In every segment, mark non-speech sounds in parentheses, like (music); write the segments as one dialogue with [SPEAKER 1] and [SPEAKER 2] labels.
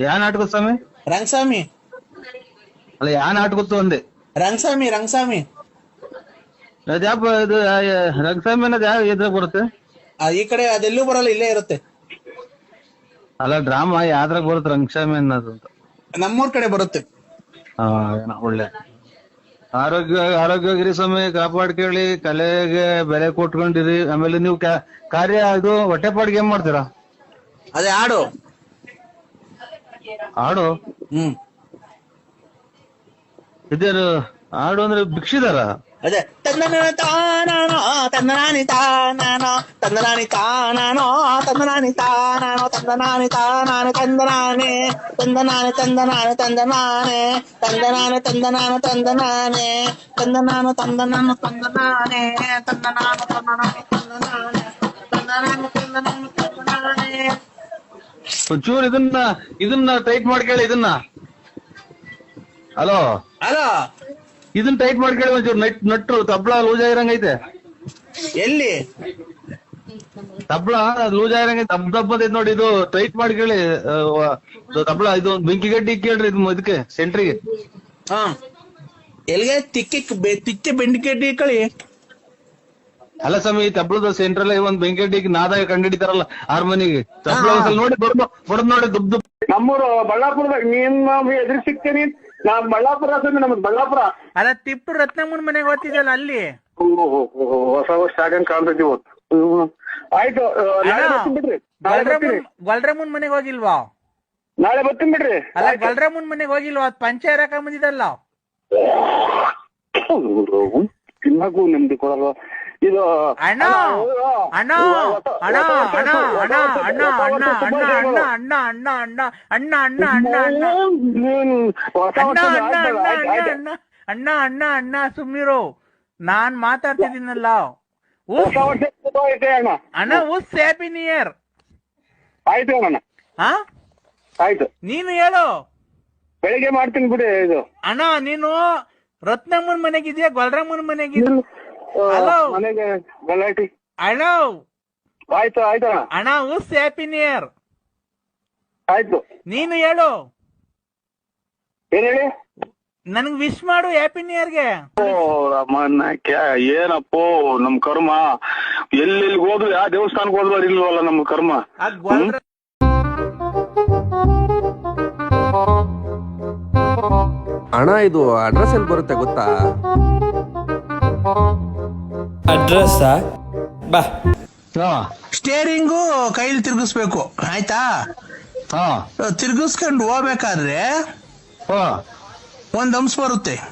[SPEAKER 1] ಯಾ ನಾಟಕ ಸ್ವಾಮಿ?
[SPEAKER 2] ರಂಗಸ್ವಾಮಿ.
[SPEAKER 1] ಅಲ್ಲ ಯಾ ನಾಟಕದ್ದು ಅಂದೆ?
[SPEAKER 2] ರಂಗಸ್ವಾಮಿ ರಂಗಸ್ವಾಮಿ.
[SPEAKER 1] ಅದ್ಯಾಪ ಇದು ರಂಗಸ್ವಾಮಿ ಅನ್ನೋದು ಯಾವ ಇದ್ರಾಗ ಬರುತ್ತೆ?
[SPEAKER 2] ಆ, ಈ ಕಡೆ ಅದೆಲ್ಲೂ ಬರಲ್ಲ ಇಲ್ಲೇ ಇರುತ್ತೆ.
[SPEAKER 1] ಅಲ್ಲ ಡ್ರಾಮಾ ಯಾವ್ದ್ರಾಗ ಬರುತ್ತೆ ರಂಗಸ್ವಾಮಿ ಅನ್ನೋದು ಅಂತ?
[SPEAKER 2] ನಮ್ಮೂರ್ ಕಡೆ ಬರುತ್ತೆ.
[SPEAKER 1] ಹಾ ಏನೋ ಒಳ್ಳೆ. ಆರೋಗ್ಯ ಆರೋಗ್ಯವಾಗಿರಿ ಸ್ವಾಮಿ ಕೇಳಿ ಕಲೆಗೆ ಬೆಲೆ ಕೊಟ್ಕೊಂಡಿರಿ. ಆಮೇಲೆ ನೀವು ಕ್ಯಾ- ಕಾರ್ಯ ಇದು ಹೊಟ್ಟೆಪಾಡಿಗೆ ಏನ್ ಮಾಡ್ತೀರಾ?
[SPEAKER 2] ಅದೇ ಹಾಡು.
[SPEAKER 1] ಹಾಡು
[SPEAKER 2] ಹ್ಮ್
[SPEAKER 1] ಇದೇನು ಹಾಡು ಅಂದ್ರೆ ಭಿಕ್ಷಿದಾರ
[SPEAKER 2] ಅದೇ ತಂದನ ತಾನಾನೋ ತಂದನಾನಿ ತಾನಾನೋ ತಂದನಾನಿ ತಾನಾನೋ ತಂದನಾನಿ ತಾನಾನೋ ತಂದನಾನಿ ತಾನಾನೆ ತಂದನಾನೆ ತಂದನಾನೆ ತಂದನಾನೆ ತಂದನಾನೆ ತಂದನಾನೆ ತಂದನಾನು ತಂದನಾನೆ ತಂದನಾನು ತಂದನಾನು ತಂದನಾನೆ ತಂದನಾನು ತಂದನಾನು ತಂದನಾನೆ ತಂದನಾನು ತಂದನಾನು ತಂದನಾನೆ
[SPEAKER 1] ಒಂಚೂರು ಇದನ್ನ ಇದನ್ನ ಟೈಟ್ ಮಾಡ್ಕೇಳಿ ಇದನ್ನ. ಹಲೋ
[SPEAKER 2] ಹಲೋ
[SPEAKER 1] ಇದನ್ನ ಟೈಟ್ ಮಾಡ್ಕೇಳಿ ಒಂಚೂರು ನಟ್ ನಟ್ರು ತಬ್ಳ ಲೂಸ್ ಆಗಿರಂಗೈತೆ.
[SPEAKER 2] ಎಲ್ಲಿ?
[SPEAKER 1] ತಬ್ಳ ಲೂಸ್ ಆಗಿರಂಗೈತೆ. ತಬ್ ದಬ್ ಐತೆ ನೋಡಿ ಇದು ಟೈಟ್ ಮಾಡ್ಕೇಳಿ ತಬ್ಳ ಇದು ಮಿಂಕಿ ಇದು ಬೆಂಕಿ ಗಡ್ಡಿ ಕೇಳ್ರಿ ಇದು ಇದಕ್ಕೆ ಸೆಂಟ್ರಿಗೆ
[SPEAKER 2] ಹಾ. ಎಲ್ಲಿಗೆ? ತಿಕ್ಕಿ ತಿಕ್ಕಿ ಬೆಂಡಿಕೆಡ್ಡಿ ಕಳಿ.
[SPEAKER 1] ಅಲ್ಲ ಸ್ವಾಮಿ ತಬ್ಲದ ಸೆಂಟ್ರಲ್ ಒಂದ್ ಬೆಂಕಟಿಗೆ ನಾದಾಗ ನಾದ ಕಂಡಿಡಿತಾರಲ್ಲ ಹಾರ್ಮೋನಿಗೆ ತಬ್ಲ ಒಂದ್ಸಲ ನೋಡಿ ಬಡ್ದು ಬಡ್ದು ನೋಡಿ ದುಬ್ ದುಬ್.
[SPEAKER 3] ನಮ್ಮೂರು ಬಳ್ಳಾಪುರದಾಗ ನೀನ್ ಎದುರು ಸಿಗ್ತೀನಿ ನಾ ಬಳ್ಳಾಪುರ ಸ್ವಾಮಿ ನಮ್ದು ಬಳ್ಳಾಪುರ.
[SPEAKER 4] ಅಲ್ಲ ತಿಪ್ಪು ರತ್ನಮ್ಮನ ಮನೆಗೆ ಓದ್ತಿದ್ದಲ್ಲ ಅಲ್ಲಿ?
[SPEAKER 3] ಓಹೋ, ಓಹೋ, ಹೊಸ ವರ್ಷ ಆಗಂಗ್ ಕಾಣ್ತೈತಿ ಇವತ್ತು. ಹ್ಮ್. ಆಯ್ತು ಆ, ನಾಳೆ ಬರ್ತೀನಿ ಬಿಡ್ರಿ. ನಾಳೆ ಬರ್ತೀನಿ.
[SPEAKER 4] ಗೊಲ್ರಮ್ಮನ್ ಗೊಲ್ರಮ್ಮನ್ ಮನೆಗೆ ಹೋಗಿಲ್ವಾ?
[SPEAKER 3] ನಾಳೆ ಬರ್ತೀನಿ ಬಿಡ್ರಿ.
[SPEAKER 4] ಅಲ್ಲ ಗೊಲ್ರಮ್ಮನ್ ಮನೆಗೆ ಹೋಗಿಲ್ವಾ? ಅದ್ ಪಂಚ ರಕ ಬಂದಿದಲ್ಲ
[SPEAKER 3] ತಿನ್ನಕ್ಕೂ ನೆಮ್ಮದಿ ಕೊಡಲ್ವ? ಇದು
[SPEAKER 4] ಅಣ್ಣ ಅಣ್ಣ ಅಣ್ಣ ಅಣ್ಣ ಅಣ್ಣ ಅಣ್ಣ ಅಣ್ಣ ಅಣ್ಣ ಅಣ್ಣ ಅಣ್ಣ ಅಣ್ಣ ಅಣ್ಣ ಅಣ್ಣ ಅಣ್ಣ ಅಣ್ಣ ಅಣ್ಣ ಅಣ್ಣ. ಅಣ್ಣ ಸುಮ್ನಿರು. ನಾನ್ ಮಾತಾಡ್ತಿದ್ದೀನಲ್ಲ.
[SPEAKER 3] ಅಣ್ಣ.
[SPEAKER 4] ಉಸ್ ಹ್ಯಾಪಿ ನ್ಯೂ ಇಯರ್
[SPEAKER 3] ಆಯ್ತು ಅಣ್ಣ.
[SPEAKER 4] ಹಾ
[SPEAKER 3] ಆಯ್ತು.
[SPEAKER 4] ನೀನು ಹೇಳು.
[SPEAKER 3] ಬೆಳಿಗ್ಗೆ ಮಾಡ್ತೀನಿ ಬಿಡಿ ಇದು.
[SPEAKER 4] ಅಣ್ಣ ನೀನು ರತ್ನಮ್ಮನ ಮನೆಗಿದ್ಯಾ ಗೊಲ್ರಮ್ಮನ್ ಮನೆಗಿದ್ಯಾ? ಹಲೋ.
[SPEAKER 3] ಮನೆಗೆ ಗಲಾಟಿ.
[SPEAKER 4] ಅಣ್ಣ
[SPEAKER 3] ಆಯ್ತು ಆಯ್ತು ಅಣ್ಣ
[SPEAKER 4] ಅಣ್ಣ ಉಸ್ ಹ್ಯಾಪಿ ನ್ಯೂ ಇಯರ್
[SPEAKER 3] ಆಯ್ತು.
[SPEAKER 4] ನೀನು ಹೇಳು.
[SPEAKER 3] ಏನ್ ಹೇಳಿ
[SPEAKER 4] ನನ್ಗ್ ವಿಶ್ ಮಾಡು ಹ್ಯಾಪಿ ನ್ಯೂ ಇಯರ್ಗೆ
[SPEAKER 3] ಓ ರಾಮಣ್ಣ ಕ್ಯಾ ಏನಪ್ಪೋ ನಮ್ ಕರ್ಮ. ಎಲ್ಲೆಲ್ಲಿ ಹೋದ್ರು ಯಾವ ದೇವಸ್ಥಾನಕ್ಕೆ ಹೋದ್ರು ಇಲ್ವಲ್ಲ ನಮ್ ಕರ್ಮ?
[SPEAKER 5] ಅಣ್ಣ ಇದು ಅಡ್ರೆಸ್ ಎಲ್ಲಿ ಬರುತ್ತೆ ಗೊತ್ತಾ?
[SPEAKER 6] ಅಡ್ರೆಸ್ ಬಾ.
[SPEAKER 1] ಹಾ.
[SPEAKER 2] ಸ್ಟೇರಿಂಗು ಕೈಲಿ ತಿರುಗಿಸ್ಬೇಕು. ಆಯ್ತಾ?
[SPEAKER 1] ಹಾ.
[SPEAKER 2] ತಿರ್ಗಿಸ್ಕೊಂಡು ಹೋಗ್ಬೇಕಾದ್ರೆ
[SPEAKER 1] ಹಾ.
[SPEAKER 2] ಒಂದ್ ಅಂಶ ಬರುತ್ತೆ.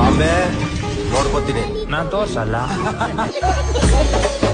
[SPEAKER 5] ಬಾಂಬೆ ನೋಡ್ಕೋತೀನಿ.
[SPEAKER 4] ನಾನ್ ತೋರ್ಸಲ್ಲ (laughs)